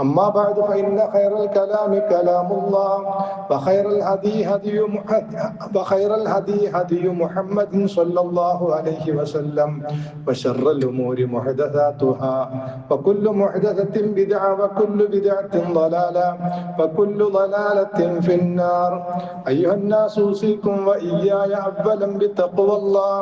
أما بعد فإن خير الكلام كلام الله وخير الهدي هدي وخير الهدي هدي محمد صلى الله عليه وسلم وشر الأمور محدثاتها وكل محدثة بدعة وكل بدعة ضلالة وكل ضلالة في النار. أيها الناس أوصيكم وإياي أولا بتقوى الله.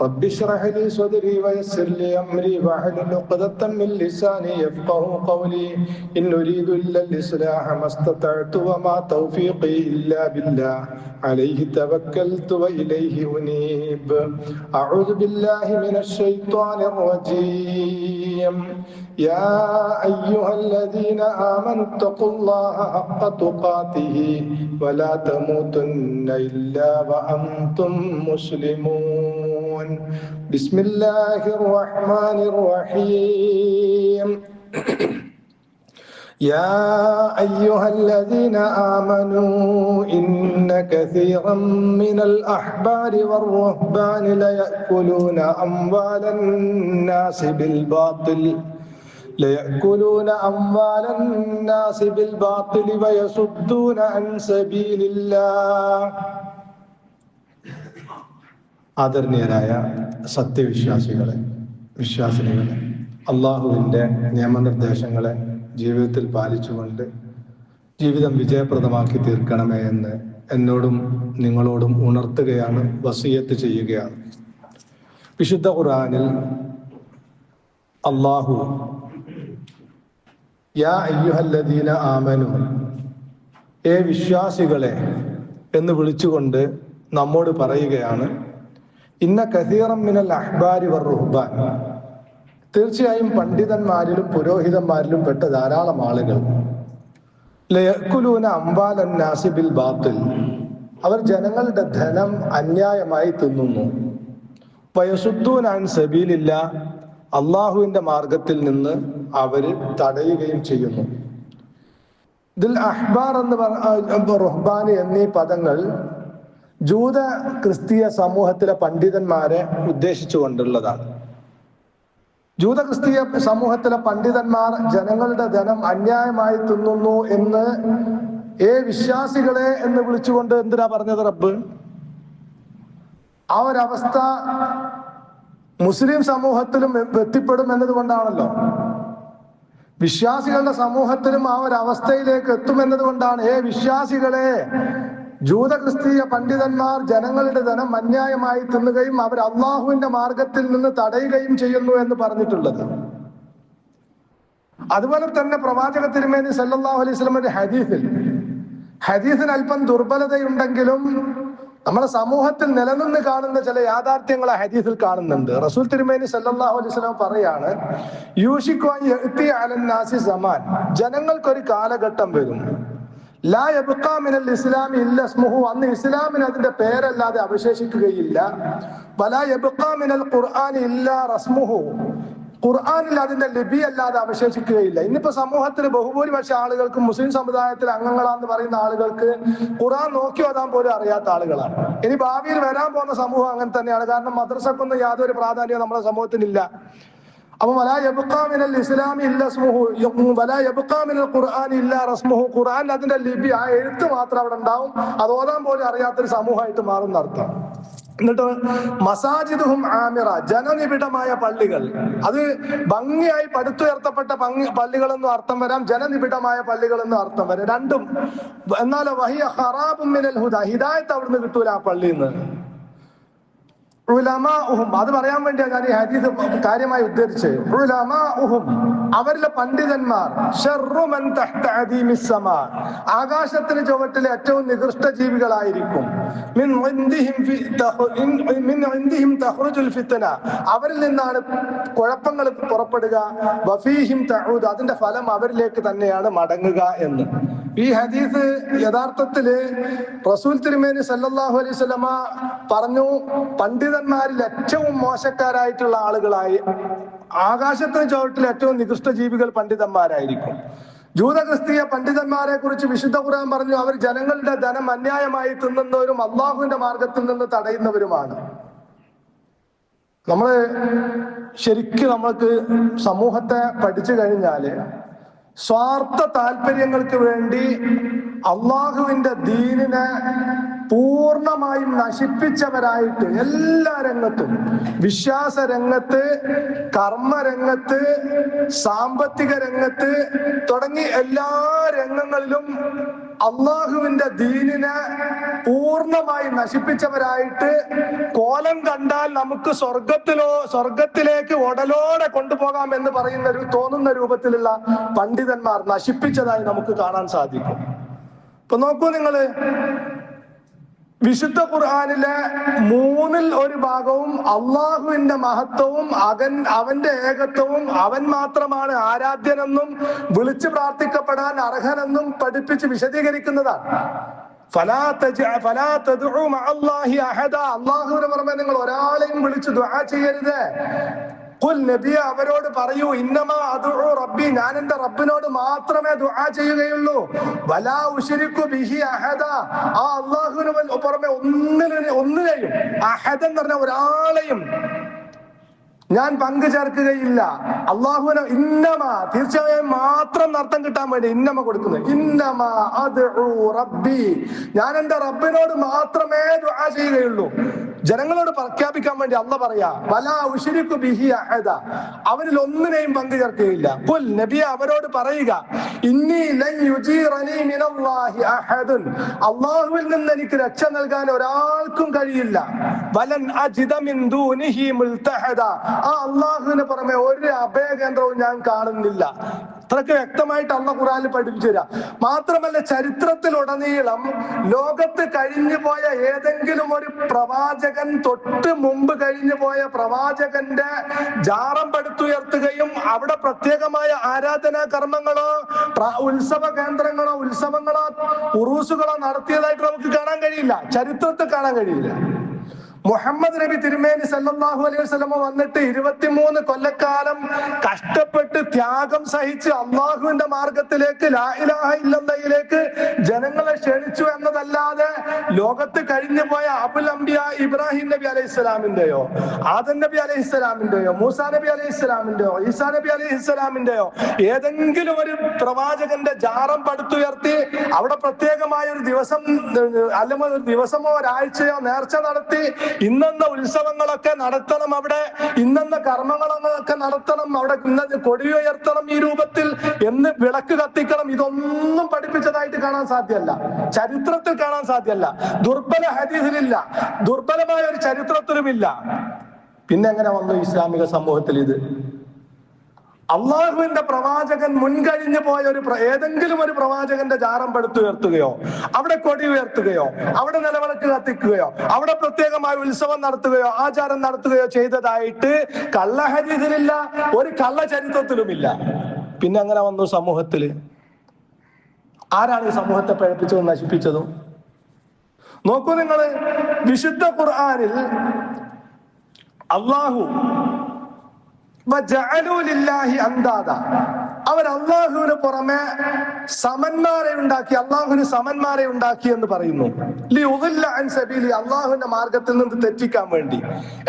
رب اشرح لي صدري ويسر لي أمري واحلل عقدة من لساني يفقه قولي. إن أريد إلا الإصلاح ما استطعت وما توفيقي إلا بالله عليه توكلت وإليه أنيب أعوذ بالله من الشيطان الرجيم يا أيها الذين آمنوا اتقوا الله حق تقاته ولا تموتن إلا وأنتم مسلمون بسم الله الرحمن الرحيم يا أيها الذين آمنوا إن كثيرا من الأحبار والرهبان ليأكلون أموال الناس بالباطل ليأكلون أموال الناس بالباطل ويصدون عن سبيل الله ആദരണീയരായ സത്യവിശ്വാസികളെ വിശ്വാസിനികളെ അള്ളാഹുവിൻ്റെ നിയമനിർദ്ദേശങ്ങളെ ജീവിതത്തിൽ പാലിച്ചുകൊണ്ട് ജീവിതം വിജയപ്രദമാക്കി തീർക്കണമേ എന്ന് എന്നോടും നിങ്ങളോടും ഉണർത്തുകയാണ് വസീയത്ത് ചെയ്യുകയാണ്. വിശുദ്ധ ഖുറാനിൽ അള്ളാഹു യാ അയ്യുഹല്ലദീന ആമനു ഏ വിശ്വാസികളെ എന്ന് വിളിച്ചുകൊണ്ട് നമ്മോട് പറയുകയാണ് ഇന്ന കസീറം മിനൽ അഹ്ബാരി വർ റുഹ്ബാൻ തീർച്ചയായും പണ്ഡിതന്മാരിലും പുരോഹിതന്മാരിലും പെട്ട ധാരാളം ആളുകൾ. ലയക്കുലൂന അംബാലൻ നാസിബിൽ ബാത്തിൽ. അവർ ജനങ്ങളുടെ ധനം അന്യായമായി തിന്നുന്നു. വയസുദ്ദൂനാൻ സബീലില്ല അള്ളാഹുവിന്റെ മാർഗത്തിൽ നിന്ന് അവർ തടയുകയും ചെയ്യുന്നു. ഇതിൽ അഹ്ബാർ എന്ന് പറഞ്ഞ റുഹ്ബാൻ എന്നീ പദങ്ങൾ ജൂത ക്രിസ്തീയ സമൂഹത്തിലെ പണ്ഡിതന്മാരെ ഉദ്ദേശിച്ചുകൊണ്ടുള്ളതാണ്. ജൂത ക്രിസ്തീയ സമൂഹത്തിലെ പണ്ഡിതന്മാർ ജനങ്ങളുടെ ധനം അന്യായമായി തിന്നുന്നു എന്ന് ഏ വിശ്വാസികളെ എന്ന് വിളിച്ചുകൊണ്ട് എന്തിനാ പറഞ്ഞത് റബ്ബ്? ആ ഒരവസ്ഥ മുസ്ലിം സമൂഹത്തിലും എത്തിപ്പെടും എന്നതുകൊണ്ടാണല്ലോ. വിശ്വാസികളുടെ സമൂഹത്തിലും ആ ഒരു അവസ്ഥയിലേക്ക് എത്തുമെന്നതുകൊണ്ടാണ്. ഏ വിശ്വാസികളെ ജൂത ക്രിസ്തീയ പണ്ഡിതന്മാർ ജനങ്ങളുടെ ധനം അന്യായമായി തിന്നുകയും അവർ അള്ളാഹുവിന്റെ മാർഗത്തിൽ നിന്ന് തടയുകയും ചെയ്യുന്നു എന്ന് പറഞ്ഞിട്ടുള്ളത്. അതുപോലെ തന്നെ പ്രവാചക തിരുമേനി സല്ലാഹു അലൈഹി സ്വലമിന്റെ ഹദീഫിൽ ഹദീഫിന് അല്പം ദുർബലതയുണ്ടെങ്കിലും നമ്മുടെ സമൂഹത്തിൽ നിലനിന്ന് കാണുന്ന ചില യാഥാർത്ഥ്യങ്ങൾ ആ ഹദീസിൽ കാണുന്നുണ്ട്. റസൂൽ തിരുമേനി സല്ലാഹു അലൈഹി സ്വലം പറയാണ് അലന്നാസി സമാൻ. ജനങ്ങൾക്കൊരു കാലഘട്ടം വരും. ലാ മിനൽ ഇസ്ലാമി ഇല്ല സ്മുഹു അന്ന് ഇസ്ലാമിന് അതിന്റെ പേരല്ലാതെ അവശേഷിക്കുകയില്ല വലാ മിനൽ ഖുർആൻ ഇല്ല റസ്മുഹു. ഖുർആാനിൽ അതിന്റെ ലിപി അല്ലാതെ അവശേഷിക്കുകയില്ല ഇന്നിപ്പോ സമൂഹത്തിൽ ബഹുഭൂരിപക്ഷ ആളുകൾക്ക് മുസ്ലിം സമുദായത്തിലെ അംഗങ്ങളാന്ന് പറയുന്ന ആളുകൾക്ക് ഖുർആൻ നോക്കി ഓതാൻ പോലും അറിയാത്ത ആളുകളാണ്. ഇനി ഭാവിയിൽ വരാൻ പോകുന്ന സമൂഹം അങ്ങനെ തന്നെയാണ്. കാരണം മദ്രസക്കൊന്നും യാതൊരു പ്രാധാന്യവും നമ്മുടെ സമൂഹത്തിനില്ല. അപ്പൊ യബുക്കാമിനൽ ഇസ്ലാമി ഇല്ല സ്മുഹു വലാമിനൽ ഖുർആൻ ഇല്ല റസ്മുഹു ഖുർആൻ അതിന്റെ ലിപി ആ എഴുത്ത് മാത്രം അവിടെ ഉണ്ടാവും. അത് ഓതാൻ പോലും അറിയാത്തൊരു സമൂഹമായിട്ട് മാറുന്ന അർത്ഥം. എന്നിട്ട് മസാജിദുഹും ആമിറ ജനനിബിഡമായ പള്ളികൾ. അത് ഭംഗിയായി പടുത്തുയർത്തപ്പെട്ട ഭംഗി പള്ളികളെന്നും അർത്ഥം വരാം. ജനനിബിഡമായ പള്ളികളെന്നും അർത്ഥം വരാം. രണ്ടും. എന്നാലോ വഹിയ ഹറാബും മിനൽ ഹുദ ഹിദായത്ത് അവിടുന്ന് കിട്ടൂല ആ പള്ളിയിൽ നിന്ന് അത് പറയാൻ വേണ്ടിയാണ് ഞാൻ ഈ ഹദീസ് കാര്യമായി ഉദ്ധരിച്ച്. അവരിലെ പണ്ഡിതന്മാർ ആകാശത്തിന് ചുവട്ടിലെ ഏറ്റവും നികൃഷ്ട ജീവികളായിരിക്കും. മിൻ ഇൻദിഹിം മിൻ ഇൻദിഹിം അവരിൽ നിന്നാണ് കുഴപ്പങ്ങൾ പുറപ്പെടുക. വഫീഹിം തഊദ് അതിന്റെ ഫലം അവരിലേക്ക് തന്നെയാണ് മടങ്ങുക എന്ന്. ഈ ഹദീസ് യഥാർത്ഥത്തിൽ റസൂൽ തിരുമേനി സല്ലാഹു അലൈഹി പറഞ്ഞു പണ്ഡിതന്മാരിൽ ഏറ്റവും മോശക്കാരായിട്ടുള്ള ആളുകളായി ആകാശത്തിന് ചുവട്ടിൽ ഏറ്റവും നികൃഷ്ട ജീവികൾ പണ്ഡിതന്മാരായിരിക്കും. ജൂത ക്രിസ്തീയ പണ്ഡിതന്മാരെ കുറിച്ച് വിശുദ്ധ ഖുർആൻ പറഞ്ഞു അവർ ജനങ്ങളുടെ ധനം അന്യായമായി തിന്നുന്നവരും അള്ളാഹുവിന്റെ മാർഗത്തിൽ നിന്ന് തടയുന്നവരുമാണ്. നമ്മൾ ശരിക്കും നമ്മൾക്ക് സമൂഹത്തെ പഠിച്ചു കഴിഞ്ഞാൽ സ്വാർത്ഥ താല്പര്യങ്ങൾക്ക് വേണ്ടി അള്ളാഹുവിന്റെ ദീനിനെ പൂർണമായും നശിപ്പിച്ചവരായിട്ട് എല്ലാ രംഗത്തും. വിശ്വാസ രംഗത്ത് കർമ്മരംഗത്ത് സാമ്പത്തിക രംഗത്ത് തുടങ്ങി എല്ലാ രംഗങ്ങളിലും അള്ളാഹുവിന്റെ ദീനിനെ പൂർണമായി നശിപ്പിച്ചവരായിട്ട് കോലം കണ്ടാൽ നമുക്ക് സ്വർഗത്തിലോ സ്വർഗത്തിലേക്ക് ഉടലോടെ കൊണ്ടുപോകാം എന്ന് പറയുന്ന ഒരു തോന്നുന്ന രൂപത്തിലുള്ള പണ്ഡിതന്മാർ നശിപ്പിച്ചതായി നമുക്ക് കാണാൻ സാധിക്കും. ഇപ്പൊ നോക്കൂ നിങ്ങൾ. വിശുദ്ധ ഖുർആാനിലെ മൂന്നിൽ ഒരു ഭാഗവും അള്ളാഹുവിന്റെ മഹത്വവും അകൻ അവന്റെ ഏകത്വവും അവൻ മാത്രമാണ് ആരാധ്യനെന്നും വിളിച്ചു പ്രാർത്ഥിക്കപ്പെടാൻ അർഹനെന്നും പഠിപ്പിച്ച് വിശദീകരിക്കുന്നതാണ് പറഞ്ഞ. അള്ളാഹുവിന് പുറമെ നിങ്ങൾ ഒരാളെയും വിളിച്ച് ദുആ ചെയ്യരുത് നബിയെ അവരോട് പറയൂ ഇന്നമാ അദ്ഉ റബ്ബി. ഞാൻ എന്റെ റബ്ബിനോട് മാത്രമേ ദുആ ചെയ്യുകയുള്ളൂ. വലാ ഉശരിക്കു ബിഹി അഹദ. ആ അള്ളാഹുവിന് പുറമെ ഒന്നിനെ ഒന്നിനെയും അഹദ് എന്ന് പറഞ്ഞ ഒരാളെയും ഞാൻ പങ്കു ചേർക്കുകയില്ല. അള്ളാഹുവിനെ ഇന്നമ തീർച്ചയായും മാത്രം നർത്തം കിട്ടാൻ വേണ്ടി ഇന്നമ കൊടുക്കുന്നു. ഇന്നമ അത് റബ്ബി. ഞാൻ എന്റെ റബ്ബിനോട് മാത്രമേ ദുആ ചെയ്യുകയുള്ളൂ. ജനങ്ങളോട് പ്രഖ്യാപിക്കാൻ വേണ്ടി അല്ല പറയാ. വല ബിഹി അഹദ. അവരിൽ ഒന്നിനെയും പങ്കു ചേർക്കുകയില്ല. പുൽ നബിയെ അവരോട് പറയുക ഇന്നി അള്ളാഹുവിൽ നിന്ന് എനിക്ക് രക്ഷ നൽകാൻ ഒരാൾക്കും കഴിയില്ല. വലൻ ആ അള്ളാഹുവിന് പുറമെ ഒരു അഭയകേന്ദ്രവും ഞാൻ കാണുന്നില്ല. അത്രയ്ക്ക് വ്യക്തമായിട്ട് അള്ള ഖുറാനിൽ പഠിപ്പിച്ചു തരാം. മാത്രമല്ല ചരിത്രത്തിലുടനീളം ലോകത്ത് കഴിഞ്ഞു പോയ ഏതെങ്കിലും ഒരു പ്രവാചകൻ തൊട്ട് മുമ്പ് കഴിഞ്ഞു പോയ പ്രവാചകന്റെ ജാറം പടുത്തുയർത്തുകയും അവിടെ പ്രത്യേകമായ ആരാധനാ കർമ്മങ്ങളോ ഉത്സവ കേന്ദ്രങ്ങളോ ഉത്സവങ്ങളോ ഉറൂസുകളോ നടത്തിയതായിട്ട് നമുക്ക് കാണാൻ കഴിയില്ല. ചരിത്രത്തിൽ കാണാൻ കഴിയില്ല. മുഹമ്മദ് നബി തിരുമേനി സല്ലാഹു അലൈഹി വസ്ലമ വന്നിട്ട് ഇരുപത്തിമൂന്ന് കൊല്ലക്കാലം കഷ്ടപ്പെട്ട് ത്യാഗം സഹിച്ച് അള്ളാഹുവിന്റെ മാർഗത്തിലേക്ക് ഇല്ലല്ലയിലേക്ക് ജനങ്ങളെ ക്ഷണിച്ചു എന്നതല്ലാതെ ലോകത്ത് കഴിഞ്ഞു പോയ അബുൽ അംബിയ ഇബ്രാഹിം നബി അലൈഹി സ്വലാമിന്റെയോ ആദൻ നബി അലൈഹി സ്വലാമിന്റെയോ മൂസാ നബി അലൈഹി സ്വലാമിന്റെയോ ഈസാ നബി അലൈഹി സ്വലാമിന്റെയോ ഏതെങ്കിലും ഒരു പ്രവാചകന്റെ ജാറം പടുത്തുയർത്തി അവിടെ പ്രത്യേകമായ ഒരു ദിവസം അല്ലെങ്കിൽ ഒരു ദിവസമോ ഒരാഴ്ചയോ നേർച്ച നടത്തി ഇന്നെന്ന ഉത്സവങ്ങളൊക്കെ നടത്തണം അവിടെ. ഇന്നെന്ന കർമ്മങ്ങളൊക്കെ നടത്തണം അവിടെ. ഇന്ന കൊടിയുയർത്തണം ഈ രൂപത്തിൽ എന്ന് വിളക്ക് കത്തിക്കണം. ഇതൊന്നും പഠിപ്പിച്ചതായിട്ട് കാണാൻ സാധ്യമല്ല. ചരിത്രത്തിൽ കാണാൻ സാധ്യമല്ല. ദുർബല ഹദീസിലില്ല. ദുർബലമായ ഒരു ചരിത്രത്തിലുമില്ല. പിന്നെ എങ്ങനെ വന്നു ഇസ്ലാമിക സമൂഹത്തിൽ ഇത്? അള്ളാഹുവിന്റെ പ്രവാചകൻ മുൻകഴിഞ്ഞു പോയ ഒരു ഏതെങ്കിലും ഒരു പ്രവാചകന്റെ ജാറം പടുത്തുയർത്തുകയോ അവിടെ കൊടി ഉയർത്തുകയോ അവിടെ നിലവിളക്ക് കത്തിക്കുകയോ അവിടെ പ്രത്യേകമായ ഉത്സവം നടത്തുകയോ ആചാരം നടത്തുകയോ ചെയ്തതായിട്ട് കള്ളഹരീതിലില്ല ഒരു കള്ളചരിത്രത്തിലുമില്ല പിന്നെ അങ്ങനെ വന്നു സമൂഹത്തിൽ ആരാണ് ഈ സമൂഹത്തെ പഴപ്പിച്ചതും നശിപ്പിച്ചതും നോക്കൂ നിങ്ങൾ വിശുദ്ധ ഖുർആാനിൽ അള്ളാഹു. അവർ അള്ളാഹുവിന് പുറമെ സമന്മാരെ ഉണ്ടാക്കി അള്ളാഹുവിന് സമന്മാരെ ഉണ്ടാക്കി എന്ന് പറയുന്നു അള്ളാഹുവിന്റെ മാർഗത്തിൽ നിന്ന് തെറ്റിക്കാൻ വേണ്ടി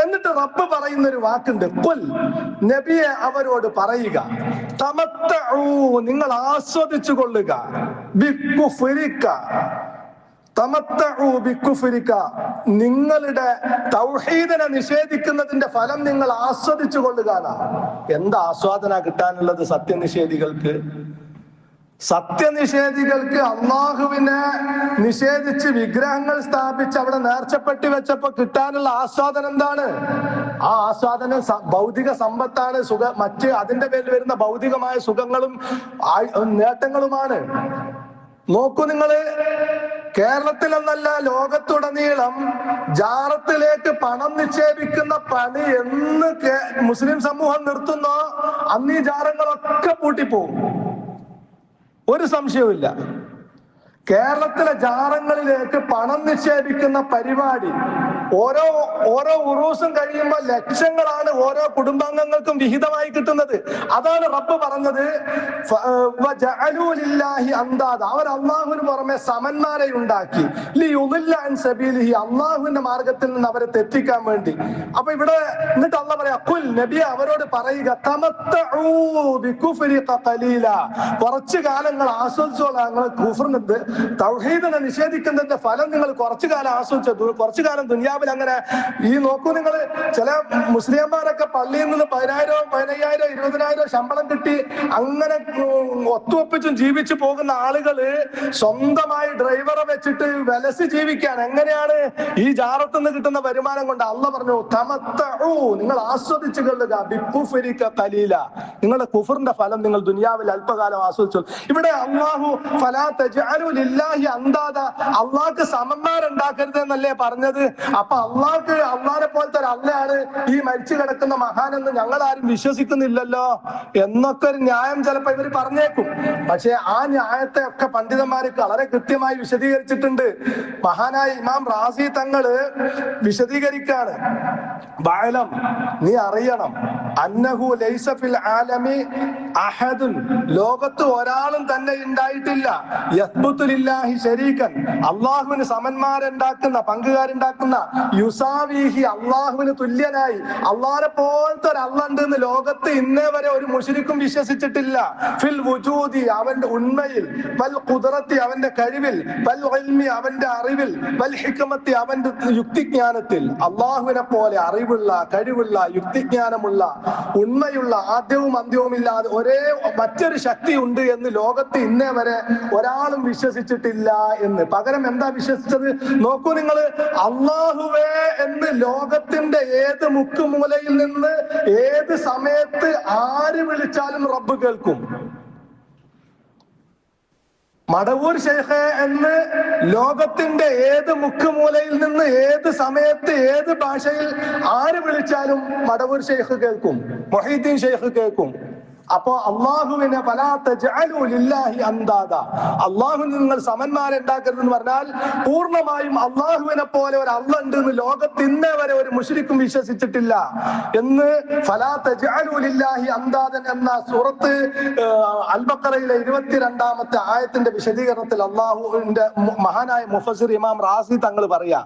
എന്നിട്ട് റബ്ബ് പറയുന്ന ഒരു വാക്കുണ്ട് കൊൽ നബിയെ അവരോട് പറയുക തമത്തൂ നിങ്ങൾ ആസ്വദിച്ചു കൊള്ളുക. നിങ്ങളുടെ തൗഹീദിനെ നിഷേധിക്കുന്നതിന്റെ ഫലം നിങ്ങൾ ആസ്വദിച്ചു കൊള്ളുക എന്താ ആസ്വാദന കിട്ടാനുള്ളത് സത്യനിഷേധികൾക്ക്? സത്യനിഷേധികൾക്ക് അള്ളാഹുവിനെ നിഷേധിച്ച് വിഗ്രഹങ്ങൾ സ്ഥാപിച്ച് അവിടെ നേർച്ചപ്പെട്ടി വെച്ചപ്പോ കിട്ടാനുള്ള ആസ്വാദനം എന്താണ്? ആ ആസ്വാദനം ഭൗതിക സമ്പത്താണ് സുഖ മറ്റ് അതിന്റെ പേരിൽ വരുന്ന ഭൗതികമായ സുഖങ്ങളും നേട്ടങ്ങളുമാണ്. നോക്കൂ നിങ്ങൾ കേരളത്തിലെന്നല്ല ലോകത്തുടനീളം ജാറത്തിലേക്ക് പണം നിക്ഷേപിക്കുന്ന പണി എന്ന് മുസ്ലിം സമൂഹം നിർത്തുന്നോ അന്ന് ഈ ജാറങ്ങളൊക്കെ പൂട്ടിപ്പോകും ഒരു സംശയവുമില്ല. കേരളത്തിലെ ജാറങ്ങളിലേക്ക് പണം നിക്ഷേപിക്കുന്ന പരിപാടി ഓരോ ഓരോ ഉറൂസും കഴിയുമ്പോൾ ലക്ഷങ്ങളാണ് ഓരോ കുടുംബാംഗങ്ങൾക്കും വിഹിതമായി കിട്ടുന്നത്. അതാണ് റബ്ബ് പറഞ്ഞത്. അന്താദ. അവർ അള്ളാഹുവിന് പുറമെ സമന്മാരെ ഉണ്ടാക്കി. അള്ളാഹുവിന്റെ മാർഗത്തിൽ നിന്ന് അവരെ തെറ്റിക്കാൻ വേണ്ടി. അപ്പൊ ഇവിടെ എന്നിട്ട് അള്ള പറയാ നബി അവരോട് പറയുക കുറച്ചു കാലം കാലങ്ങൾ ആസ്വദിച്ചോളാം നിങ്ങൾ കുഫറിന് തൗഹീദിനെ നിഷേധിക്കുന്നതിന്റെ ഫലം നിങ്ങൾ കുറച്ചു കാലം ആസ്വദിച്ചു കുറച്ചു കാലം ദുനിയാവിൽ അങ്ങനെ ഈ നോക്കൂ നിങ്ങൾ ചില മുസ്ലിംമാരൊക്കെ പള്ളിയിൽ നിന്ന് പതിനായിരോ പതിനയ്യായിരോ ഇരുപതിനായിരോ ശമ്പളം കിട്ടി അങ്ങനെ ഒത്തുവപ്പിച്ചും ജീവിച്ചു പോകുന്ന ആളുകൾ സ്വന്തമായി ഡ്രൈവറെ വെച്ചിട്ട് വിലസി ജീവിക്കാൻ എങ്ങനെയാണ് ഈ ജാറത്ത് നിന്ന് കിട്ടുന്ന വരുമാനം കൊണ്ട് അല്ല പറഞ്ഞു തമത്തൂ നിങ്ങൾ ആസ്വദിച്ചു കൊള്ളുക ബിപ്പുഫരിക്ക തലീല നിങ്ങളുടെ കുഫറിന്റെ ഫലം നിങ്ങൾ ദുനിയാവിൽ അല്പകാലം ആസ്വദിച്ചു ഇവിടെ അള്ളാഹു ഫലാ തജ്അലു ലില്ലാഹി അന്താദ അള്ളാഹ്ക്ക് സമന്മാരുണ്ടാക്കരുത് എന്നല്ലേ പറഞ്ഞത്? അപ്പൊ അള്ളാഹ്ക്ക് അള്ളാഹിനെ പോലത്തെ ഒരു അള്ളയാണ് ഈ മരിച്ചു കിടക്കുന്ന മഹാനെന്ന് ഞങ്ങൾ ആരും വിശ്വസിക്കുന്നില്ലല്ലോ എന്നൊക്കെ ഒരു ന്യായം ചിലപ്പോ ഇവർ പറഞ്ഞേക്കും. പക്ഷെ ആ ന്യായത്തെ ഒക്കെ പണ്ഡിതന്മാര് വളരെ കൃത്യമായി വിശദീകരിച്ചിട്ടുണ്ട്. മഹാനായ ഇമാം റാസി തങ്ങൾ വിശദീകരിക്കാണ്. ബാലം നീ അറിയണം. അന്നഹു ലൈസഫിൽ ആലമി അഹദുൻ. ലോകത്ത് ഒരാളും തന്നെ ഉണ്ടായിട്ടില്ല. യസ്ബുത്തുലില്ലാഹി ശരീകൻ അള്ളാഹുവിന് സമന്മാരുണ്ടാക്കുന്ന പങ്കുകാരുണ്ടാക്കുന്ന യുസാവീഹി അള്ളാഹുവിന് തുല്യനായി. അള്ളാഹിനെ പോലത്തെ ഒരു അള്ളണ്ട് എന്ന് ലോകത്ത് ഇന്നേ വരെ ഒരു മുഷിരിക്കും വിശ്വസിച്ചിട്ടില്ല. ഫിൽ വുജൂദി അവന്റെ ഉണ്മയിൽ. വൽ കുതിറത്തി അവന്റെ കഴിവിൽ. വൽ ഇൽമി അവന്റെ അറിവിൽ. വൽ ഹിക്മത്തി അവന്റെ യുക്തിജ്ഞാനത്തിൽ. അള്ളാഹുവിനെ പോലെ അറിവുള്ള കഴിവുള്ള യുക്തിജ്ഞാനമുള്ള ഉണ്മയുള്ള ആദ്യവും അന്ത്യവും ഇല്ലാതെ ഒരേ മറ്റൊരു ശക്തി ഉണ്ട് എന്ന് ലോകത്ത് ഇന്നേ വരെ ഒരാളും വിശ്വസിച്ചിട്ടില്ല എന്ന്. പകരം എന്താ വിശ്വസിച്ചത്? നോക്കൂ നിങ്ങൾ അള്ളാഹുവേ എന്ന് ലോകത്തിന്റെ ഏത് മുക്കുമൂലയിൽ നിന്ന് ഏത് സമയത്ത് ആര് വിളിച്ചാലും റബ്ബ് കേൾക്കും. മടവൂർ ഷെയ്ഖ് എന്ന് ലോകത്തിന്റെ ഏത് മുക്കുമൂലയിൽ നിന്ന് ഏത് സമയത്ത് ഏത് ഭാഷയിൽ ആര് വിളിച്ചാലും മടവൂർ ഷെയ്ഖ് കേൾക്കും. മൊഹീദ്ദീൻ ഷെയ്ഖ് കേൾക്കും. അപ്പോ അള്ളാഹുവിനെ അന്താദ അള്ളാഹു നിങ്ങൾ സമന്മാരെ ഉണ്ടാക്കരുതെന്ന് പറഞ്ഞാൽ പൂർണമായും അള്ളാഹുവിനെ പോലെ ഒരു അള്ള ഉണ്ട് എന്ന് ലോകത്ത് ഇന്നേ വരെ ഒരു മുഷരിക്കും വിശ്വസിച്ചിട്ടില്ല. എന്ന് ഫലാത്ത തജ്അലു ലില്ലാഹി അന്താദൻ എന്ന സൂറത്ത് അൽബക്കറയിലെ ഇരുപത്തിരണ്ടാമത്തെ ആയത്തിന്റെ വിശദീകരണത്തിൽ അള്ളാഹുവിന്റെ മഹാനായ മുഫസിർ ഇമാം റാസി തങ്ങൾ പറയാ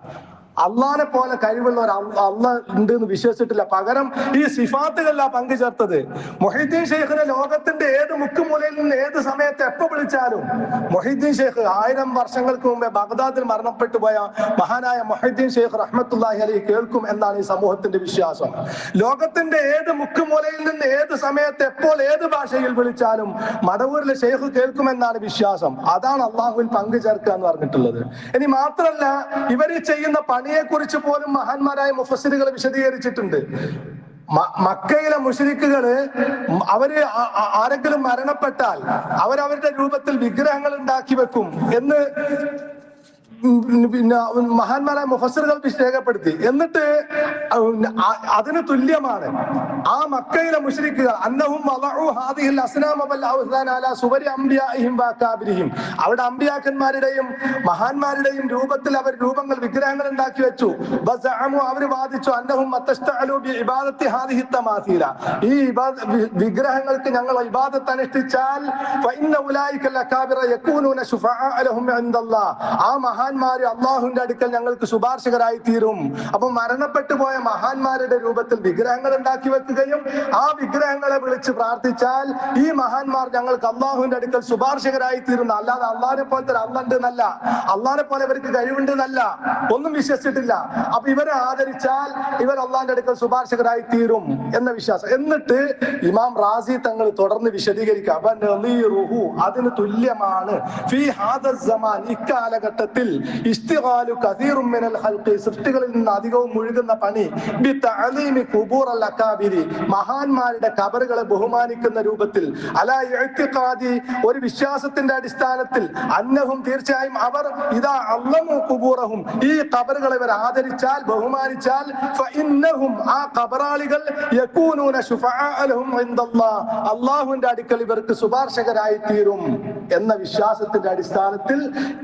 അള്ളാനെ പോലെ കഴിവുള്ള ഒരു അള്ള ഉണ്ട് എന്ന് വിശ്വസിച്ചിട്ടില്ല. പകരം ഈ സിഫാത്തുകളിലാ പങ്കു ചേർത്തത് മൊഹീദ്ദീൻ ഷെയ്ഖിനെ ലോകത്തിന്റെ ഏത് മുക്കുമൂലയിൽ നിന്ന് ഏത് സമയത്ത് എപ്പോ വിളിച്ചാലും മൊഹീദ്ദീൻ ഷെയ്ഖ് ആയിരം വർഷങ്ങൾക്ക് മുമ്പേ ബഗ്ദാദിൽ മരണപ്പെട്ടു പോയ മഹാനായ മൊഹീദ്ദീൻ ഷെയ്ഖ് റഹ്മത്തുല്ലാഹി അലി കേൾക്കും എന്നാണ് ഈ സമൂഹത്തിന്റെ വിശ്വാസം. ലോകത്തിന്റെ ഏത് മുക്കുമൂലയിൽ നിന്ന് ഏത് സമയത്ത് എപ്പോൾ ഏത് ഭാഷയിൽ വിളിച്ചാലും മടവൂരിലെ ഷെയ്ഖ് കേൾക്കുമെന്നാണ് വിശ്വാസം. അതാണ് അള്ളാഹുവിൽ പങ്കു ചേർക്കുക എന്ന് പറഞ്ഞിട്ടുള്ളത്. ഇനി മാത്രമല്ല ഇവർ ചെയ്യുന്ന പണിയെ കുറിച്ച് പോലും മഹാന്മാരായ മുഫസിലുകൾ വിശദീകരിച്ചിട്ടുണ്ട്. മക്കയിലെ മുഷരിക്കുകൾ അവർ ആരെങ്കിലും മരണപ്പെട്ടാൽ അവരവരുടെ രൂപത്തിൽ വിഗ്രഹങ്ങൾ ഉണ്ടാക്കി വെക്കും എന്ന് പിന്നെ മഹാന്മാരായ മുഫസറുകൾ രേഖപ്പെടുത്തി എന്നിട്ട് അതിന് തുല്യമാണ്. ആ മക്കയിലെ മുശ്രിക്കുകൾ അന്നവും അവിടെ അമ്പിയാക്കന്മാരുടെയും മഹാന്മാരുടെയും രൂപത്തിൽ അവർ രൂപങ്ങൾ വിഗ്രഹങ്ങൾ ഉണ്ടാക്കി വെച്ചു. അവർ വാദിച്ചു അന്നവും ഈ വിഗ്രഹങ്ങൾക്ക് ഞങ്ങൾ ഇബാദത്ത് അനുഷ്ഠിച്ചാൽ ആ മഹാ മഹാന്മാര് അള്ളാഹുവിന്റെ അടുക്കൽ ഞങ്ങൾക്ക് ശുപാർശകരായി തീരും അപ്പൊ മരണപ്പെട്ടു പോയ മഹാന്മാരുടെ രൂപത്തിൽ വിഗ്രഹങ്ങൾ ഉണ്ടാക്കി വെക്കുകയും ആ വിഗ്രഹങ്ങളെ വിളിച്ച് പ്രാർത്ഥിച്ചാൽ ഈ മഹാന്മാർ ഞങ്ങൾക്ക് അള്ളാഹുവിന്റെ അടുക്കൽ ശുപാർശകരായി തീരുന്നു അല്ലാതെ അള്ളാഹിനെ പോലത്തെ അന്നുണ്ട് എന്നല്ല. അള്ളാഹിനെ പോലെ ഇവർക്ക് കഴിവുണ്ട് എന്നല്ല. ഒന്നും വിശ്വസിച്ചിട്ടില്ല. അപ്പൊ ഇവരെ ആദരിച്ചാൽ ഇവർ അള്ളാഹിന്റെ അടുക്കൽ ശുപാർശകരായി തീരും എന്ന വിശ്വാസം. എന്നിട്ട് ഇമാം റാസി തങ്ങൾ തുടർന്ന് വിശദീകരിക്കുക. അതിന് തുല്യമാണ്. ഫീ ഹാദ സമാൻ ഇക്കാലഘട്ടത്തിൽ ഇസ്തിഗാലു കസീറും മിനൽ ഖൽഖി സൃഷ്ടികളിൽ നിന്ന് അധികവും മുഴുകുന്ന പണി. ബി തഅലീമി ഖുബൂർ അൽ അക്കാബിരി മഹാന്മാരുടെ കബറുകളെ ബഹുമാനിക്കുന്ന രൂപത്തിൽ. അല ഇഅ്തിഖാദി ഒരു വിശ്വാസത്തിന്റെ അടിസ്ഥാനത്തിൽ. അന്നഹും തീർച്ചയായും അവർ ഇതാ അള്ളമു കുബൂറഹും ഈ കബറുകളെ ഇവർ ആദരിച്ചാൽ ബഹുമാനിച്ചാൽ ഫഇന്നഹും ആ കബറാളികൾ യകൂനൂന ശുഫആഅലഹും ഇൻദല്ലാഹ് അള്ളാഹുവിന്റെ അടുക്കൽ ഇവർക്ക് ശുപാർശകരായി തീരും എന്ന വിശ്വാസത്തിന്റെ അടിസ്ഥാനത്തിൽ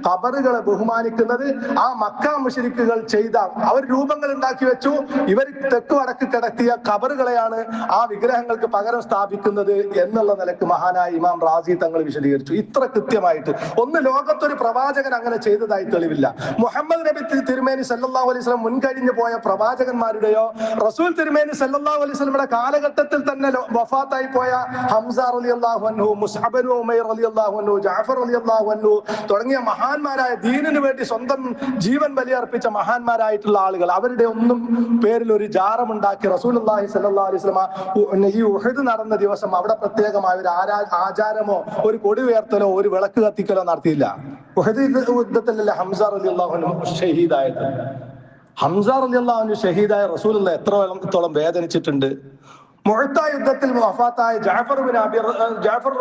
കബറുകളെ ബഹുമാനിക്കുന്നത് ആ മക്ക മുഷരിക്കുകൾ ചെയ്ത അവർ രൂപങ്ങൾ ഉണ്ടാക്കി വെച്ചു. ഇവർ തെക്ക് വടക്ക് കിടത്തിയ കബറുകളെയാണ് ആ വിഗ്രഹങ്ങൾക്ക് പകരം സ്ഥാപിക്കുന്നത് എന്നുള്ള നിലയ്ക്ക് മഹാനായ ഇമാം റാസി തങ്ങൾ വിശദീകരിച്ചു. ഇത്ര കൃത്യമായിട്ട്. ഒന്ന് ലോകത്തൊരു പ്രവാചകൻ അങ്ങനെ ചെയ്തതായി തെളിവില്ല. മുഹമ്മദ് നബി തിരുമേനി സല്ലല്ലാഹു അലൈഹി വസല്ലം മുൻകഴിഞ്ഞു പോയ പ്രവാചകന്മാരുടെയോ റസൂൽ തിരുമേനി സല്ലല്ലാഹു അലൈഹി വസല്ലമയുടെ കാലഘട്ടത്തിൽ തന്നെ വഫാത്തായി പോയ ഹംസ റളിയല്ലാഹു അൻഹു മുസ്അബ് ഉമൈർ റളിയല്ലാഹു അൻഹു ജാഫർ റളിയല്ലാഹു അൻഹു തുടങ്ങിയ മഹാന്മാരായ ദീനിന് വേണ്ടി സ്വന്തം ജീവൻ ബലിയർപ്പിച്ച മഹാന്മാരായിട്ടുള്ള ആളുകൾ അവരുടെ ഒന്നും പേരിൽ ഒരു ജാറമുണ്ടാക്കി റസൂൽ അള്ളാഹി അലൈഹി വസല്ലമ ഈ ഉഹദ് നടന്ന ദിവസം അവിടെ പ്രത്യേകമായ ഒരു ആരാ ആചാരമോ ഒരു കൊടി ഉയർത്തലോ ഒരു വിളക്ക് കത്തിക്കലോ നടത്തിയില്ല. ഉഹദ് യുദ്ധ- യുദ്ധത്തിലല്ലേ ഹംസ അലി അൻഹു ഷഹീദായത്? ഹംസ അലി അൻഹു ഷഹീദായ റസൂൽ എത്ര തോളം വേദനിച്ചിട്ടുണ്ട്? മുഴുത്ത യുദ്ധത്തിൽ വഫാത്തായ Jafar bin Abi Jafar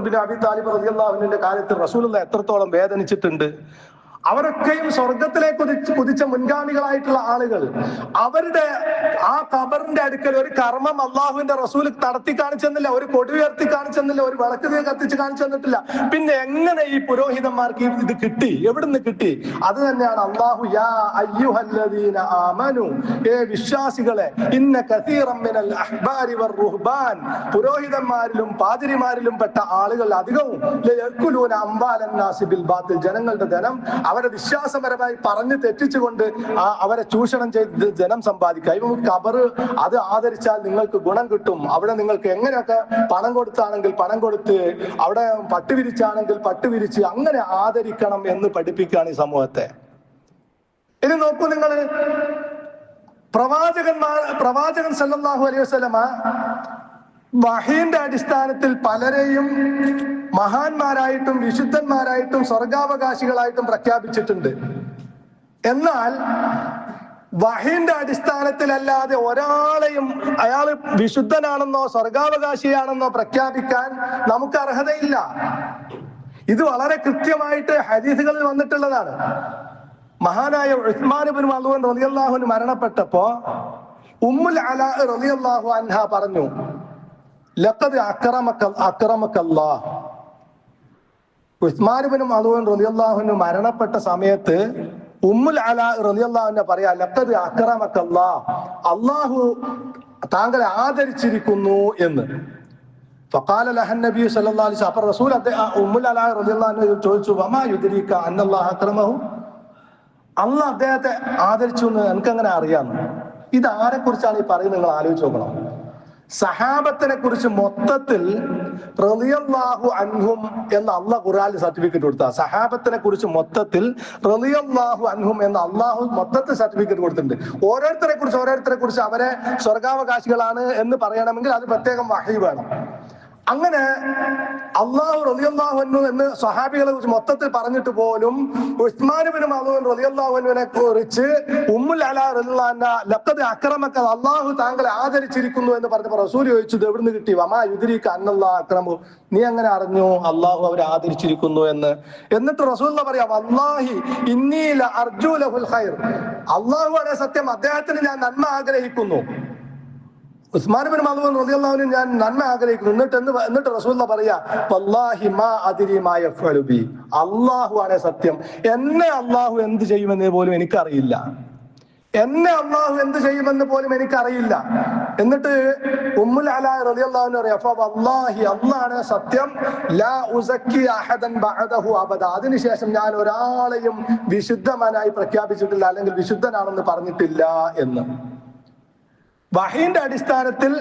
bin Abi Talib റളിയല്ലാഹുവിന്റെ കാര്യത്തിൽ റസൂലുള്ള എത്രത്തോളം വേദനിച്ചിട്ടുണ്ട്? അവരൊക്കെയും സ്വർഗത്തിലേക്ക് കുതിച്ച് കുതിച്ച മുൻഗാമികളായിട്ടുള്ള ആളുകൾ. അവരുടെ ആ ഖബറിന്റെ അടുക്കൽ ഒരു കർമ്മം അള്ളാഹുവിന്റെ റസൂൽ നടത്തി കാണിച്ചെന്നില്ല ഒരു കൊടി ഉയർത്തി കാണിച്ചെന്നില്ല ഒരു വിളക്ക് കത്തിച്ച് കാണിച്ചു തന്നിട്ടില്ല പിന്നെ എങ്ങനെ ഈ പുരോഹിതന്മാർക്ക് ഇത് കിട്ടി? എവിടുന്ന് കിട്ടി? അത് തന്നെയാണ് അള്ളാഹു യാ അയ്യുഹല്ലദീന ആമനു ഏ വിശ്വാസികളെ ഇന്ന കസീറം അഹ്ബാരി വർ റുഹ്ബാൻ. പുരോഹിതന്മാരിലും പാതിരിമാരിലും പെട്ട ആളുകൾ അധികവും ബാത്തിൽ. ജനങ്ങളുടെ ധനം അവരെ വിശ്വാസപരമായി പറഞ്ഞ് തെറ്റിച്ചുകൊണ്ട് അവരെ ചൂഷണം ചെയ്ത് ജനം സമ്പാദിക്കുക. ഇവ കബറ് അത് ആദരിച്ചാൽ നിങ്ങൾക്ക് ഗുണം കിട്ടും. അവിടെ നിങ്ങൾക്ക് എങ്ങനെയൊക്കെ പണം കൊടുത്താണെങ്കിൽ പണം കൊടുത്ത് അവിടെ പട്ടുവിരിച്ചാണെങ്കിൽ പട്ടുവിരിച്ച് അങ്ങനെ ആദരിക്കണം എന്ന് പഠിപ്പിക്കുകയാണ് ഈ സമൂഹത്തെ. ഇനി നോക്കൂ നിങ്ങൾ പ്രവാചകന്മാർ പ്രവാചകൻ സല്ലാഹു അലൈഹി വസല്ലമ വഹീന്റെ അടിസ്ഥാനത്തിൽ പലരെയും മഹാന്മാരായിട്ടും വിശുദ്ധന്മാരായിട്ടും സ്വർഗാവകാശികളായിട്ടും പ്രഖ്യാപിച്ചിട്ടുണ്ട്. എന്നാൽ വഹീന്റെ അടിസ്ഥാനത്തിലല്ലാതെ ഒരാളെയും അയാൾ വിശുദ്ധനാണെന്നോ സ്വർഗാവകാശിയാണെന്നോ പ്രഖ്യാപിക്കാൻ നമുക്ക് അർഹതയില്ല. ഇത് വളരെ കൃത്യമായിട്ട് ഹദീസുകളിൽ വന്നിട്ടുള്ളതാണ്. മഹാനായ ഉസ്മാൻ ബിൻ മലൂൻ റളിയല്ലാഹുവിന് മരണപ്പെട്ടപ്പോ ഉമ്മുൽ അലാ റളിയല്ലാഹു അൻഹ പറഞ്ഞു ലഖദ് അക്രമക അക്രമക്കല്ലാ ഉസ്മാനുബിനും അതുകൊണ്ട് റതിയല്ലാഹുവിനും മരണപ്പെട്ട സമയത്ത് ഉമ്മുൽ അല റതിയല്ലാഹുവിനെ പറയാ ലക്കത് അക്രമക്കല്ലാ അള്ളാഹു താങ്കളെ ആദരിച്ചിരിക്കുന്നു എന്ന്. ഫക്കാല ലഹൻ നബി സല്ലാ അലിസ് അപ്പൊ റസൂൽ ഉമ്മുൽ അല റതിയല്ലാഹുവിനെ ചോദിച്ചു വമാ യുദ്രീക്ക അന്നല്ലാഹ് അക്രമഹു? അള്ള അദ്ദേഹത്തെ ആദരിച്ചു എന്ന് എനിക്കങ്ങനെ അറിയാമെന്ന് ഇത് ആരെ കുറിച്ചാണ് ഈ പറയുന്നത്? നിങ്ങൾ ആലോചിച്ച് നോക്കണം. സഹാബത്തിനെ കുറിച്ച് മൊത്തത്തിൽ റളിയല്ലാഹു അൻഹും എന്ന് അള്ളാഹ് ഖുറാനിൽ സർട്ടിഫിക്കറ്റ് കൊടുത്ത. സഹാബത്തിനെ കുറിച്ച് മൊത്തത്തിൽ റളിയല്ലാഹു അൻഹും എന്ന് അള്ളാഹു മൊത്തത്തിൽ സർട്ടിഫിക്കറ്റ് കൊടുത്തിട്ടുണ്ട്. ഓരോരുത്തരെ കുറിച്ച് ഓരോരുത്തരെ കുറിച്ച് അവരെ സ്വർഗാവകാശികളാണ് എന്ന് പറയണമെങ്കിൽ അത് പ്രത്യേകം വഹി വേണം. അങ്ങനെ അള്ളാഹു റളിയല്ലാഹു അൻഹു എന്ന് സ്വഹാബികളെ കുറിച്ച് മൊത്തത്തിൽ പറഞ്ഞിട്ട് പോലും മലൂൻ റളിയല്ലാഹു അൻഹുവിനെ കുറിച്ച് ഉമ്മുൽ അലാ റളിയല്ലാഹു അൻഹ ലഖദ് അക്രമക അള്ളാഹു താങ്കളെ ആദരിച്ചിരിക്കുന്നു എന്ന് പറഞ്ഞപ്പോൾ റസൂൽ ചോദിച്ചു ഇത് എവിടുന്ന് കിട്ടി? വമാ യുദ്രീക്ക് അന്നല്ലാ അക്രമു. നീ അങ്ങനെ അറിഞ്ഞു? അള്ളാഹു അവരെ ആദരിച്ചിരിക്കുന്നു എന്ന്. എന്നിട്ട് റസൂൽ പറയാം അള്ളാഹി ഇന്നീല അർജു ലഹുൽ ഖൈർ. അള്ളാഹു സത്യം അദ്ദേഹത്തിന് ഞാൻ നന്മ ആഗ്രഹിക്കുന്നു. ഉസ്മാൻ ബിൻ മലൂൻ റളിയല്ലാഹുവിന് ഞാൻ നന്മ ആഗ്രഹിക്കുന്നു. എന്നിട്ട് എന്ന് എന്നിട്ട് റസൂല്ല പറയാ അള്ളാഹു ആണ് സത്യം. എന്നെ അള്ളാഹു എന്ത് ചെയ്യുമെന്ന് പോലും എനിക്കറിയില്ല. എന്നെ അള്ളാഹു എന്ത് ചെയ്യുമെന്ന് പോലും എനിക്കറിയില്ല. എന്നിട്ട് ഉമ്മുൽ അല റളിയല്ലാഹു പറയാം അപ്പൊ വല്ലാഹി അള്ളാണ് സത്യം. ലാ ഉസക്കി അഹദൻ ബഅദഹു അബദ. അതിനുശേഷം ഞാൻ ഒരാളെയും വിശുദ്ധമാനായി പ്രഖ്യാപിച്ചിട്ടില്ല അല്ലെങ്കിൽ വിശുദ്ധനാണെന്ന് പറഞ്ഞിട്ടില്ല എന്ന്. വഹീന്റെ അടിസ്ഥാനത്തിൽ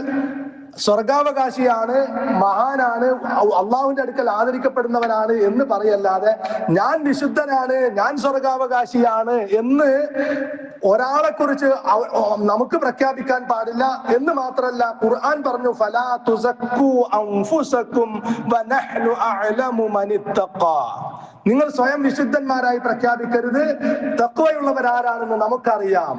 സ്വർഗാവകാശിയാണ് മഹാനാണ് അള്ളാഹുവിന്റെ അടുക്കൽ ആദരിക്കപ്പെടുന്നവനാണ് എന്ന് പറയല്ലാതെ ഞാൻ വിശുദ്ധനാണ് ഞാൻ സ്വർഗാവകാശിയാണ് എന്ന് ഒരാളെ കുറിച്ച് നമുക്ക് പ്രഖ്യാപിക്കാൻ പാടില്ല എന്ന് മാത്രല്ല ഖുർആൻ പറഞ്ഞു ഫലാ തുസക്കു നിങ്ങൾ സ്വയം വിശുദ്ധന്മാരായി പ്രഖ്യാപിക്കരുത്. തക്കവയുള്ളവരാരാണെന്ന് നമുക്കറിയാം.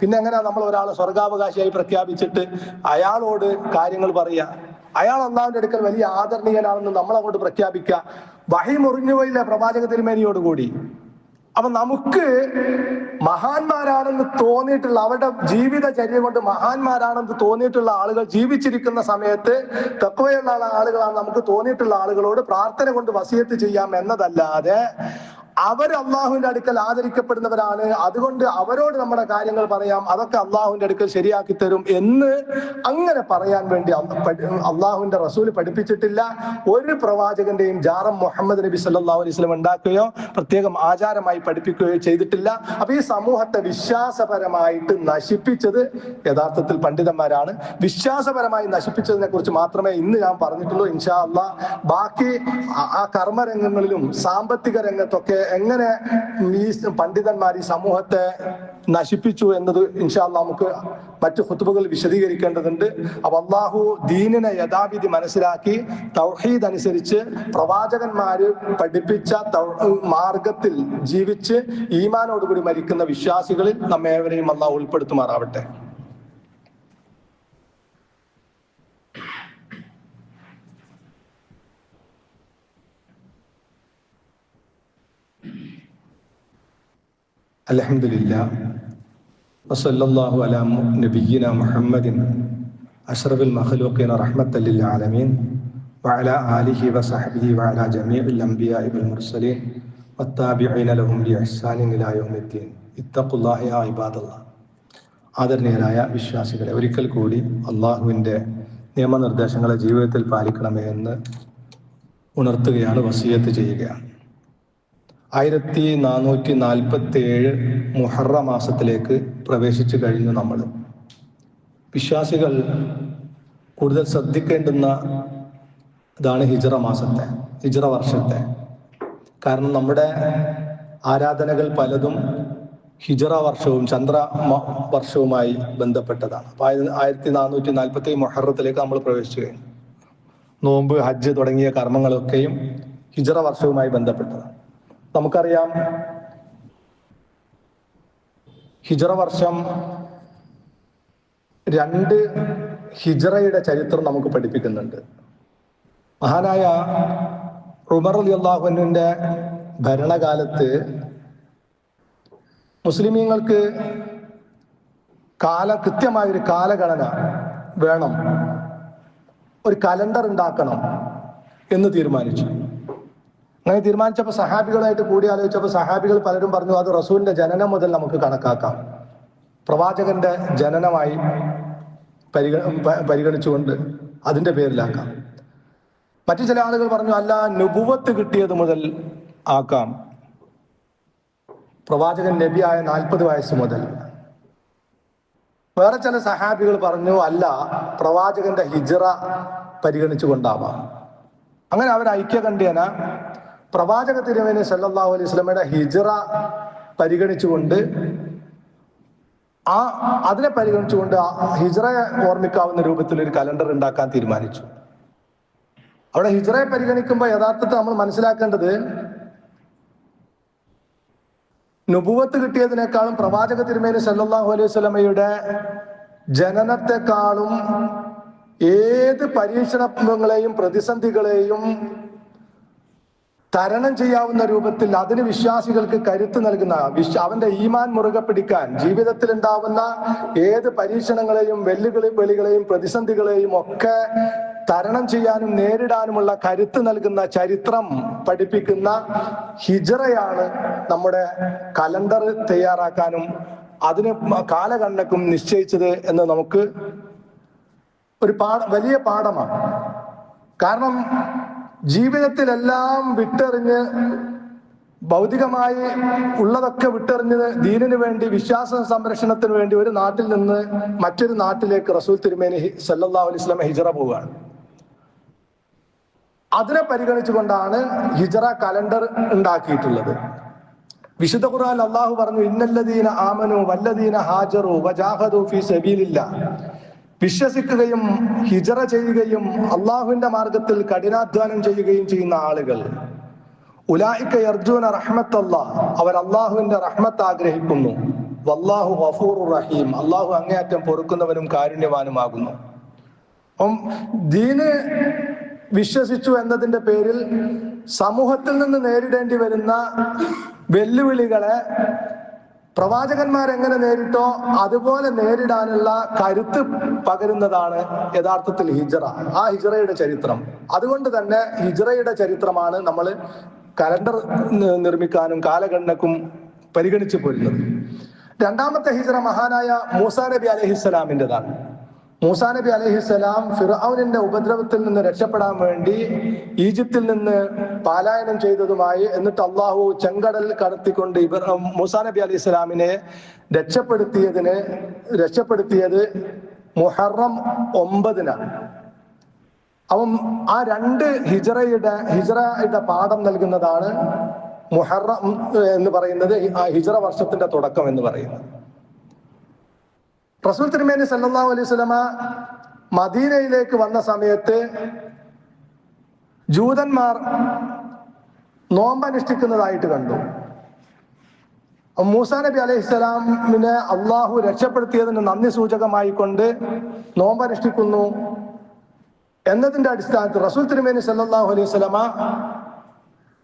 പിന്നെ എങ്ങനെയാ നമ്മൾ ഒരാളെ സ്വർഗാവകാശിയായി പ്രഖ്യാപിച്ചിട്ട് അയാളോട് കാര്യങ്ങൾ പറയുക അയാൾ അള്ളാഹുവിന്റെ അടുക്കൽ വലിയ ആദരണീയനാണെന്ന് നമ്മൾ അങ്ങോട്ട് പ്രഖ്യാപിക്കുക വഹി മുറിഞ്ഞുപോയില്ല പ്രവാചക തിരുമേനിയോട് കൂടി അപ്പൊ നമുക്ക് മഹാന്മാരാണെന്ന് തോന്നിയിട്ടുള്ള അവരുടെ ജീവിതചര്യ കൊണ്ട് മഹാന്മാരാണെന്ന് തോന്നിയിട്ടുള്ള ആളുകൾ ജീവിച്ചിരിക്കുന്ന സമയത്ത് തക്കവയുള്ള ആളുകളാണ് നമുക്ക് തോന്നിയിട്ടുള്ള ആളുകളോട് പ്രാർത്ഥന കൊണ്ട് വസിയത്ത് ചെയ്യാം എന്നതല്ലാതെ അവർ അള്ളാഹുവിന്റെ അടുക്കൽ ആദരിക്കപ്പെടുന്നവരാണ്. അതുകൊണ്ട് അവരോട് നമ്മുടെ കാര്യങ്ങൾ പറയാം. അതൊക്കെ അള്ളാഹുവിന്റെ അടുക്കൽ ശരിയാക്കി തരും എന്ന് അങ്ങനെ പറയാൻ വേണ്ടി അള്ളാഹുവിന്റെ റസൂൽ പഠിപ്പിച്ചിട്ടില്ല. ഒരു പ്രവാചകന്റെയും ജാറം മുഹമ്മദ് നബി സല്ലാഹു അലൈഹി സ്വലം ഉണ്ടാക്കുകയോ പ്രത്യേകം ആചാരമായി പഠിപ്പിക്കുകയോ ചെയ്തിട്ടില്ല. അപ്പൊ ഈ സമൂഹത്തെ വിശ്വാസപരമായിട്ട് നശിപ്പിച്ചത് യഥാർത്ഥത്തിൽ പണ്ഡിതന്മാരാണ്. വിശ്വാസപരമായി നശിപ്പിച്ചതിനെ കുറിച്ച് മാത്രമേ ഇന്ന് ഞാൻ പറഞ്ഞിട്ടുള്ളൂ. ഇൻഷാ അള്ളാ. ബാക്കി ആ കർമ്മരംഗങ്ങളിലും സാമ്പത്തിക രംഗത്തൊക്കെ എങ്ങനെ ഈ പണ്ഡിതന്മാർ ഈ സമൂഹത്തെ നശിപ്പിച്ചു എന്നത് ഇൻഷാല്ല നമുക്ക് മറ്റു ഹുത്തുബകൾ വിശദീകരിക്കേണ്ടതുണ്ട്. അപ്പൊ അള്ളാഹു ദീനിനെ യഥാവിധി മനസ്സിലാക്കി തൗഹീദ് അനുസരിച്ച് പ്രവാചകന്മാര് പഠിപ്പിച്ച മാർഗത്തിൽ ജീവിച്ച് ഈമാനോടുകൂടി മരിക്കുന്ന വിശ്വാസികളിൽ നമ്മേവരെയും അള്ളാഹു ഉൾപ്പെടുത്തുമാറാവട്ടെ. الحمد لله وصلى الله على نبينا محمد أشرف المخلوقين رحمة للعالمين وعلى آله وصحبه وعلى جميع الأنبياء والمرسلين والتابعين لهم بإحسان إلى يوم الدين اتقوا الله يا عباد الله ആദരണീയരായ വിശ്വാസികളെ ഒരിക്കൽ കൂടി അള്ളാഹുവിൻ്റെ നിയമനിർദ്ദേശങ്ങളെ ജീവിതത്തിൽ പാലിക്കണമേ എന്ന് ഉണർത്തുകയാണ് വസീയത്ത് ചെയ്യുകയാണ് ആയിരത്തി നാനൂറ്റി നാൽപ്പത്തി ഏഴ് മുഹറ മാസത്തിലേക്ക് പ്രവേശിച്ചു കഴിഞ്ഞു നമ്മൾ. വിശ്വാസികൾ കൂടുതൽ ശ്രദ്ധിക്കേണ്ടുന്ന ഇതാണ് ഹിജറ മാസത്തെ ഹിജറ വർഷത്തെ. കാരണം നമ്മുടെ ആരാധനകൾ പലതും ഹിജറ വർഷവും ചന്ദ്ര വർഷവുമായി ബന്ധപ്പെട്ടതാണ്. അപ്പൊ ആയിരത്തി നാനൂറ്റി നാൽപ്പത്തി മൊഹറത്തിലേക്ക് നമ്മൾ പ്രവേശിച്ചു കഴിഞ്ഞു. നോമ്പ് ഹജ്ജ് തുടങ്ങിയ കർമ്മങ്ങളൊക്കെയും ഹിജറ വർഷവുമായി ബന്ധപ്പെട്ടതാണ്. നമുക്കറിയാം ഹിജറ വർഷം രണ്ട് ഹിജറയുടെ ചരിത്രം നമുക്ക് പഠിപ്പിക്കുന്നുണ്ട്. മഹാനായ ഉമർ അലി അള്ളാഹുവിന്റെ ഭരണകാലത്ത് മുസ്ലിമീങ്ങൾക്ക് കാല കൃത്യമായ ഒരു കാലഗണന വേണം. ഒരു കലണ്ടർ ഉണ്ടാക്കണം എന്ന് തീരുമാനിച്ചു. അങ്ങനെ തീരുമാനിച്ചപ്പോൾ സഹാബികളായിട്ട് കൂടിയാലോചിച്ചപ്പോൾ സഹാബികൾ പലരും പറഞ്ഞു അത് റസൂലിന്റെ ജനനം മുതൽ നമുക്ക് കണക്കാക്കാം. പ്രവാചകന്റെ ജനനമായി പരിഗ പരിഗണിച്ചുകൊണ്ട് അതിന്റെ പേരിലാക്കാം. മറ്റു ചില ആളുകൾ പറഞ്ഞു അല്ല നുപുവത്ത് കിട്ടിയത് മുതൽ ആക്കാം. പ്രവാചകൻ നബിയായ നാൽപ്പത് വയസ്സ് മുതൽ. വേറെ ചില സഹാബികൾ പറഞ്ഞു അല്ല പ്രവാചകന്റെ ഹിജറ പരിഗണിച്ചുകൊണ്ടാവാം. അങ്ങനെ അവർ ഐക്യകണ്ഠ്യേന പ്രവാചക തിരുവേനി സല്ലാഹു അലൈഹി സ്വലമയുടെ ഹിജറ പരിഗണിച്ചുകൊണ്ട് ആ അതിനെ പരിഗണിച്ചുകൊണ്ട് ആ ഹിജറയെ ഓർമ്മിക്കാവുന്ന രൂപത്തിൽ ഒരു കലണ്ടർ ഉണ്ടാക്കാൻ തീരുമാനിച്ചു. അവിടെ ഹിജറയെ പരിഗണിക്കുമ്പോൾ യഥാർത്ഥത്തിൽ നമ്മൾ മനസ്സിലാക്കേണ്ടത് നുപുവത്ത് കിട്ടിയതിനേക്കാളും പ്രവാചക തിരുമേനി സല്ലാഹു അലൈഹി സ്വലമയുടെ ജനനത്തെക്കാളും ഏത് പരീക്ഷണങ്ങളെയും പ്രതിസന്ധികളെയും തരണം ചെയ്യാവുന്ന രൂപത്തിൽ അതിന് വിശ്വാസികൾക്ക് കരുത്ത് നൽകുന്ന വിശ്വ അവന്റെ ഈമാൻ മുറുകെ പിടിക്കാൻ ജീവിതത്തിൽ ഉണ്ടാവുന്ന ഏത് പരീക്ഷണങ്ങളെയും വെല്ലുകളി വെളികളെയും പ്രതിസന്ധികളെയും ഒക്കെ തരണം ചെയ്യാനും നേരിടാനുമുള്ള കരുത്ത് നൽകുന്ന ചരിത്രം പഠിപ്പിക്കുന്ന ഹിജറയാണ് നമ്മുടെ കലണ്ടർ തയ്യാറാക്കാനും അതിന് കാലഗണനക്കും നിശ്ചയിച്ചത് എന്ന് നമുക്ക് ഒരു പാഠ വലിയ പാഠമാണ്. കാരണം ജീവിതത്തിലെല്ലാം വിട്ടെറിഞ്ഞ് ഭൗതികമായി ഉള്ളതൊക്കെ വിട്ടെറിഞ്ഞ് ദീനിനു വേണ്ടി വിശ്വാസ സംരക്ഷണത്തിന് വേണ്ടി ഒരു നാട്ടിൽ നിന്ന് മറ്റൊരു നാട്ടിലേക്ക് റസൂൽ തിരുമേനി സല്ലാ അലൈഹി വസല്ലം ഹിജറ പോവുകയാണ്. അതിനെ പരിഗണിച്ചുകൊണ്ടാണ് ഹിജറ കലണ്ടർ ഉണ്ടാക്കിയിട്ടുള്ളത്. വിശുദ്ധ ഖുർആൻ അള്ളാഹു പറഞ്ഞു ഇന്നല്ലദീന ആമനു വല്ലദീന ഹാജറു വജാഹദു ഫി സബീലില്ല വിശ്വസിക്കുകയും ഹിജറ ചെയ്യുകയും അള്ളാഹുവിന്റെ മാർഗത്തിൽ കഠിനാധ്വാനം ചെയ്യുകയും ചെയ്യുന്ന ആളുകൾ. ഉലായിക്ക അർജുന റഹ്മത്തല്ല. അവർ അള്ളാഹുവിന്റെ റഹ്മത്ത് ആഗ്രഹിക്കുന്നു. വല്ലാഹു വഫൂർ റഹീം. അള്ളാഹു അങ്ങേയറ്റം പൊറുക്കുന്നവനും കാരുണ്യവാനുമാകുന്നു. അപ്പം ദീന് വിശ്വസിച്ചു എന്നതിന്റെ പേരിൽ സമൂഹത്തിൽ നിന്ന് നേരിടേണ്ടി വരുന്ന വെല്ലുവിളികളെ പ്രവാചകന്മാർ എങ്ങനെ നേരിട്ടോ അതുപോലെ നേരിടാനുള്ള കരുത്ത് പകരുന്നതാണ് യഥാർത്ഥത്തിൽ ഹിജറ. ആ ഹിജറയുടെ ചരിത്രം. അതുകൊണ്ട് തന്നെ ഹിജറയുടെ ചരിത്രമാണ് നമ്മൾ കലണ്ടർ നിർമ്മിക്കാനും കാലഗണനക്കും പരിഗണിച്ചു പോരുന്നത്. രണ്ടാമത്തെ ഹിജറ മഹാനായ മൂസാ നബി അലഹിസ്സലാമിന്റെതാണ്. മൂസാ നബി അലഹിസ്സലാം ഫിറൌനിന്റെ ഉപദ്രവത്തിൽ നിന്ന് രക്ഷപ്പെടാൻ വേണ്ടി ഈജിപ്തിൽ നിന്ന് പാലായനം ചെയ്തതുമായി എന്നിട്ട് അള്ളാഹു ചെങ്കടൽ കടത്തിക്കൊണ്ട് ഇവർ മൂസാ നബി അലൈഹി സ്വലാമിനെ രക്ഷപ്പെടുത്തിയതിന് രക്ഷപ്പെടുത്തിയത് മുഹറം ഒമ്പതിനാണ് അപ്പം ആ രണ്ട് ഹിജറയുടെ ഹിജറയുടെ പാഠം നൽകുന്നതാണ് മുഹറം എന്ന് പറയുന്നത് ആ ഹിജറ വർഷത്തിന്റെ തുടക്കം എന്ന് പറയുന്നത്. റസൂൽ തിരുമേനി സല്ലല്ലാഹു അലൈഹി സ്വലമ മദീനയിലേക്ക് വന്ന സമയത്ത് ജൂതന്മാർ നോമ്പനുഷ്ഠിക്കുന്നതായിട്ട് കണ്ടു. മൂസാ നബി അലൈഹി സ്വലാമിനെ അള്ളാഹു രക്ഷപ്പെടുത്തിയതിന് നന്ദി സൂചകമായി കൊണ്ട് നോമ്പനുഷ്ഠിക്കുന്നു എന്നതിന്റെ അടിസ്ഥാനത്തിൽ റസൂൽ തിരുമേനി സല്ലാഹു അലൈഹി സ്വലമ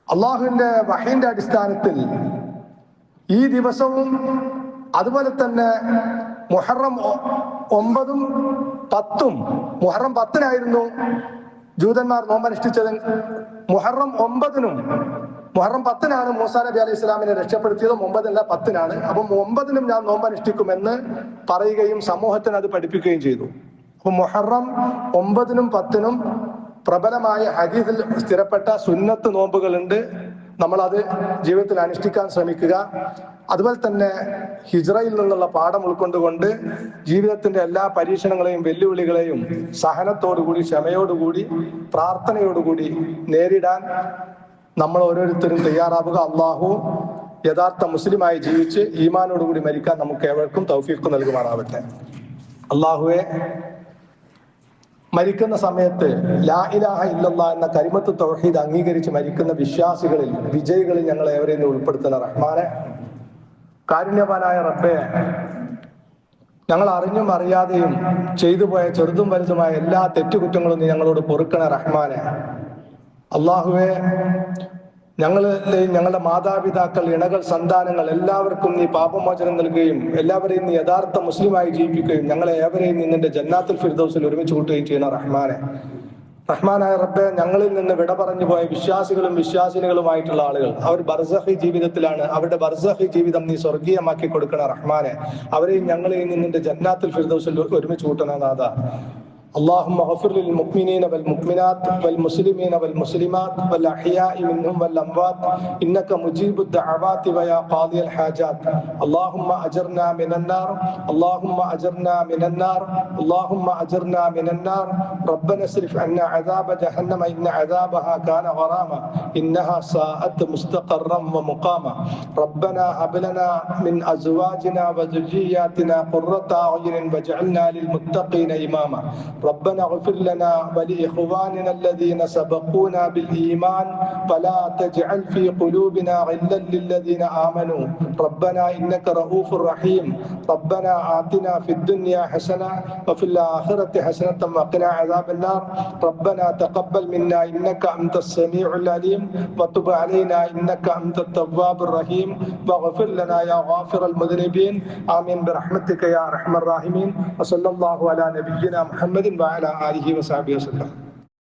അള്ളാഹുവിന്റെ വഹീന്റെ അടിസ്ഥാനത്തിൽ ഈ ദിവസവും അതുപോലെ തന്നെ മുഹറം ഒമ്പതും പത്തും. മുഹറം പത്തിനായിരുന്നു ജൂതന്മാർ നോമ്പനുഷ്ഠിച്ചത്. മുഹറം ഒമ്പതിനും മുഹറം പത്തിനാണ് മൂസാ നബി അലൈഹി ഇസ്ലാമിനെ രക്ഷപ്പെടുത്തിയതും. ഒമ്പതല്ല പത്തിനാണ്. അപ്പം ഒമ്പതിനും ഞാൻ നോമ്പനുഷ്ഠിക്കുമെന്ന് പറയുകയും സമൂഹത്തിന് അത് പഠിപ്പിക്കുകയും ചെയ്തു. അപ്പൊ മുഹറം ഒമ്പതിനും പത്തിനും പ്രബലമായ ഹദീസിൽ സ്ഥിരപ്പെട്ട സുന്നത്ത് നോമ്പുകളുണ്ട്. നമ്മളത് ജീവിതത്തിൽ അനുഷ്ഠിക്കാൻ ശ്രമിക്കുക. അതുപോലെ തന്നെ ഹിജ്റയിൽ നിന്നുള്ള പാഠം ഉൾക്കൊണ്ടുകൊണ്ട് ജീവിതത്തിന്റെ എല്ലാ പരീക്ഷണങ്ങളെയും വെല്ലുവിളികളെയും സഹനത്തോടുകൂടി ക്ഷമയോടുകൂടി പ്രാർത്ഥനയോടുകൂടി നേരിടാൻ നമ്മൾ ഓരോരുത്തരും തയ്യാറാവുക. അള്ളാഹു യഥാർത്ഥ മുസ്ലിമായി ജീവിച്ച് ഈമാനോടുകൂടി മരിക്കാൻ നമുക്ക് ഏവർക്കും തൗഫീഖ് നൽകുമാറാവട്ടെ. അള്ളാഹുവെ മരിക്കുന്ന സമയത്ത് ലാ ഇലാഹ ഇല്ലല്ല എന്ന കരിമത്ത് തൗഹീദ് അംഗീകരിച്ച് മരിക്കുന്ന വിശ്വാസികളിൽ വിജയികളിൽ ഞങ്ങളെ ഏവരെയും ഉൾപ്പെടുത്തുന്ന റഹ്മാനെ കാരുണ്യവാനായ റബ്ബെ ഞങ്ങൾ അറിഞ്ഞും അറിയാതെയും ചെയ്തു പോയ ചെറുതും വലുതുമായ എല്ലാ തെറ്റുകുറ്റങ്ങളും നീ ഞങ്ങളോട് പൊറുക്കണ റഹ്മാനെ. അള്ളാഹുവെ ഞങ്ങളെയും ഞങ്ങളുടെ മാതാപിതാക്കൾ ഇണകൾ സന്താനങ്ങൾ എല്ലാവർക്കും നീ പാപമോചനം നൽകുകയും എല്ലാവരെയും നീ യഥാർത്ഥ മുസ്ലിമായി ജീവിപ്പിക്കുകയും ഞങ്ങളെ ഏവരെയും നിന്നെ ജന്നാത്തുൽ ഫിർദൗസിൽ ഒരുമിച്ച് കൂട്ടുകയും ചെയ്യുന്ന റഹ്മാനെ. റഹ്മാനായ റബ്ബെ ഞങ്ങളിൽ നിന്ന് വിട പറഞ്ഞു പോയ വിശ്വാസികളും വിശ്വാസിനികളുമായിട്ടുള്ള ആളുകൾ. അവർ ബർസഹി ജീവിതത്തിലാണ് അവരുടെ ബർസഹി ജീവിതം നീ സ്വർഗീയമാക്കി കൊടുക്കണ റഹ്മാനെ. അവരെയും ഞങ്ങളെയും നിന്റെ ജന്നാത്തുൽ ഫിർദൗസിൽ ഒരുമിച്ച് കൂട്ടണ നാഥ. اللهم اغفر للمؤمنين والمؤمنات والمسلمين والمسلمات والأحياء منهم والأموات إنك مجيب الدعوات ويا قاضي الحاجات. اللهم أجرنا من النار اللهم أجرنا من النار اللهم أجرنا من النار. ربنا اصرف عنا عذاب جهنم إن عذابها كان غراما إنها ساءت مستقرا ومقاما. ربنا هب لنا من أزواجنا وذرياتنا قرة أعين واجعلنا للمتقين إماما. ربنا اغفر لنا ولإخواننا الذين سبقونا بالإيمان ولا تجعل في قلوبنا غلا للذين آمنوا. ربنا إنك رؤوف رحيم. ربنا آتنا في الدنيا حسنة وفي الآخرة حسنة وقنا عذاب النار. ربنا تقبل منا إنك أنت السميع العليم وتب علينا إنك أنت التواب الرحيم. واغفر لنا يا غافر المذنبين. آمين برحمتك يا أرحم الراحمين. وصلى الله على نبينا محمد وعلى آله وصحبه وسلم